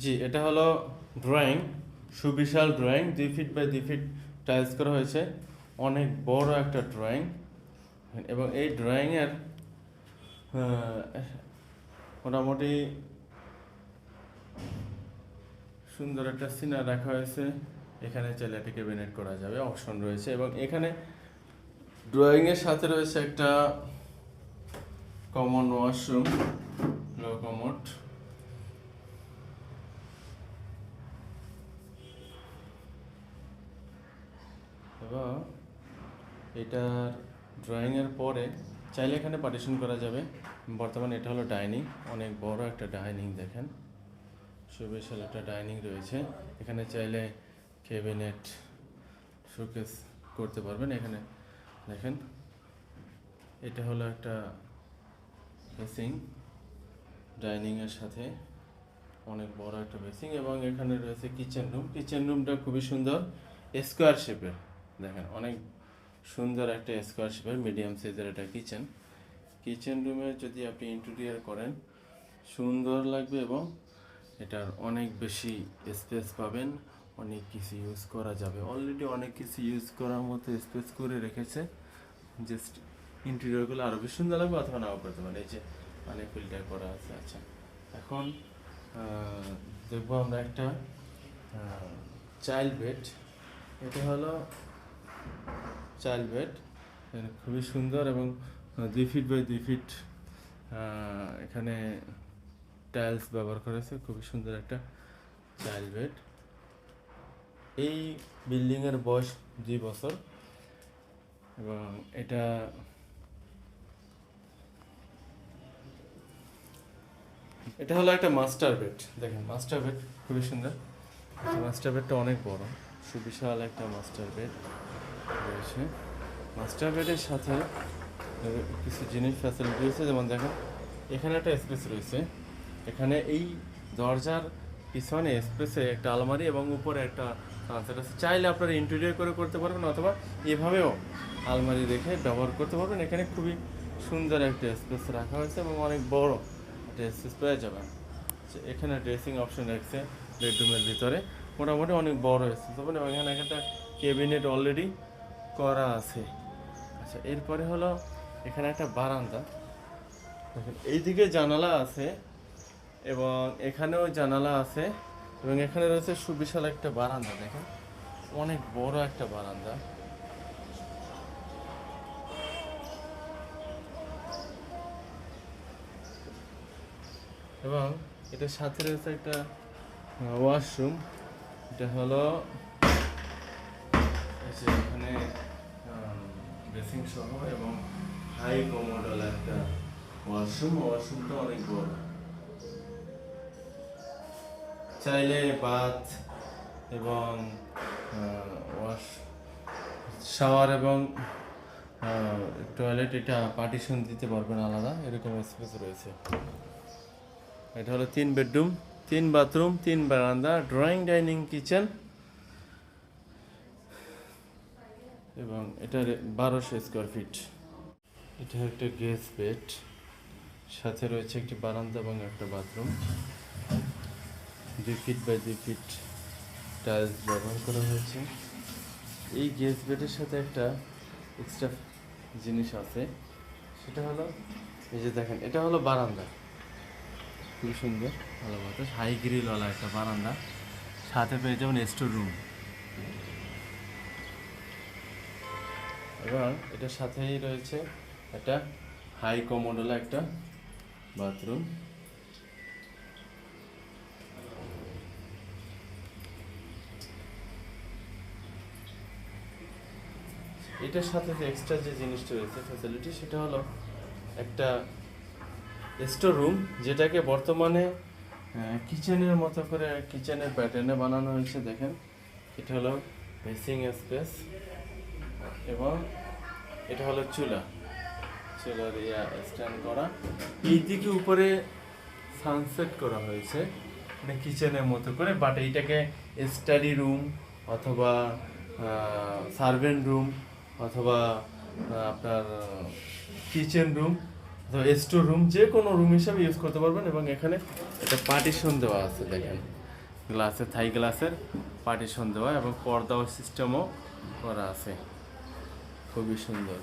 জি, এটা হলো ড্রয়িং সুবিশাল ড্রয়িং দুই ফিট বাই দুই ফিট টাইলস করা হয়েছে। অনেক বড় একটা ড্রয়িং এবং এই ড্রয়িংয়ের মোটামুটি সুন্দর একটা সিনার রাখা হয়েছে। এখানে চাইলে একটা ক্যাবিনেট করা যাবে অপশন রয়েছে। এবং এখানে ড্রয়িংয়ের সাথে রয়েছে একটা কমন ওয়াশরুম লো কমোড এবং এটার ড্রয়িংয়ের পরে চাইলে এখানে পার্টিশন করা যাবে। বর্তমানে এটা হলো ডাইনিং অনেক বড় একটা ডাইনিং দেখেন। সুবিশাল একটা ডাইনিং রয়েছে। এখানে চাইলে ক্যাবিনেট শোকেস করতে পারবেন এখানে। দেখেন, এটা হলো একটা বেসিং ডাইনিংয়ের সাথে অনেক বড় একটা বেসিং এবং এখানে রয়েছে কিচেন রুম কিচেন রুমটা খুবই সুন্দর স্কোয়ার শেপের দেখেন, অনেক সুন্দর একটা স্কোয়ার শেপের মিডিয়াম সাইজের একটা কিচেন কিচেন রুমে যদি আপনি ইন্টেরিয়ার করেন, সুন্দর লাগবে এবং এটার অনেক বেশি স্পেস পাবেন, অনেক কিছু ইউজ করা যাবে। অলরেডি অনেক কিছু ইউজ করার মতো স্পেস করে রেখেছে। জাস্ট ইন্টেরিয়রগুলো আরও বেশি সুন্দর লাগবে, অথবা নাও করতে পারে এই যে অনেক ফিল্টার করা আছে আচ্ছা। এখন দেখব আমরা একটা চাইল্ড বেড এটা হলো চাইল্ড বেড। খুবই সুন্দর এবং দুই ফিট বাই দুই ফিট এখানে টাইলস ব্যবহার করেছে খুবই সুন্দর একটা চাইল্ড বেড। এই বিল্ডিংয়ের বয়স দুই বছর এবং এটা এটা হলো একটা মাস্টার বেড দেখেন মাস্টার বেড খুবই সুন্দর। মাস্টার বেডটা অনেক বড়। সুবিশাল একটা মাস্টার বেড রয়েছে। মাস্টার বেডের সাথে কিছু জিনিস ফ্যাসিলিটি রয়েছে যেমন দেখেন, এখানে একটা স্পেস রয়েছে। এখানে এই দরজার পিছনে স্পেসে একটা আলমারি এবং উপরে একটা সানসেট আছে। চাইলে আপনারা ইন্টেরিয়র করে করতে পারবেন অথবা এভাবেও আলমারি রেখে ব্যবহার করতে পারবেন। এখানে খুবই সুন্দর একটা স্পেস রাখা হয়েছে এবং অনেক বড় একটা স্পেস পেয়ে যাবেন এখানে ড্রেসিং অপশন রাখছে বেডরুমের ভিতরে। মোটামুটি অনেক বড় স্পেস এবং এখানে একটা ক্যাবিনেট অলরেডি করা আছে। আচ্ছা এরপরে হলো এখানে একটা বারান্দা। দেখেন, এইদিকে জানালা আছে এবং এখানেও জানালা আছে এবং এখানে রয়েছে সুবিশাল একটা বারান্দা, দেখেন। অনেক বড় একটা বারান্দা। এবং এটার সাথে রয়েছে একটা ওয়াশরুম এটা হলো যে এখানে ড্রেসিং সহ এবং হাই কমোডাল একটা ওয়াশরুম ওয়াশরুমটা অনেক বড়। চাইলে বাথ এবং ওয়াশ শাওয়ার এবং টয়লেট এটা পার্টিশন দিতে পারবেন আলাদা। এরকম স্পেস রয়েছে। এটা হলো তিন বেডরুম তিন বাথরুম তিন বারান্দা ড্রয়িং ডাইনিং কিচেন এবং এটার বারোশো স্কোয়ার ফিট এটা একটা গেস বেড সাথে রয়েছে একটি বারান্দা এবং একটা বাথরুম দুই ফিট বাই দুই ফিট টাইলস ব্যবহার করা হয়েছে। এই গেস বেডের সাথে একটা এক্সট্রা জিনিস আছে। সেটা হলো, এই যে দেখেন, এটা হলো বারান্দা। খুবই সুন্দর, ভালো বাতাস। হাই গ্রিলওয়ালা একটা বারান্দা। সাথে পেয়ে যাবেন স্টোর রুম এবং এটার সাথেই রয়েছে একটা হাই কমোডওয়ালা একটা বাথরুম। এটার সাথে যে এক্সট্রা যে জিনিসটা রয়েছে ফ্যাসিলিটি সেটা হলো একটা স্টোর রুম যেটাকে বর্তমানে কিচেনের মতো করে কিচেনের প্যাটার্নে বানানো হয়েছে। দেখেন, এটা হলো বেসিং স্পেস এবং এটা হলো চুলা। চুলার ইয়া স্ট্যান্ড করা। এই দিকে উপরে সানসেট করা হয়েছে মানে কিচেনের মতো করে বাট এইটাকে স্টাডি রুম অথবা সার্ভেন্ট রুম অথবা আপনার কিচেন রুম অথবা স্টোর রুম যে কোনো রুম হিসাবে ইউজ করতে পারবেন এবং এখানে একটা পার্টিশন দেওয়া আছে, দেখেন। গ্লাসের থাই গ্লাসের পার্টিশন দেওয়া এবং পর্দাও সিস্টেমও করা আছে। খুবই সুন্দর।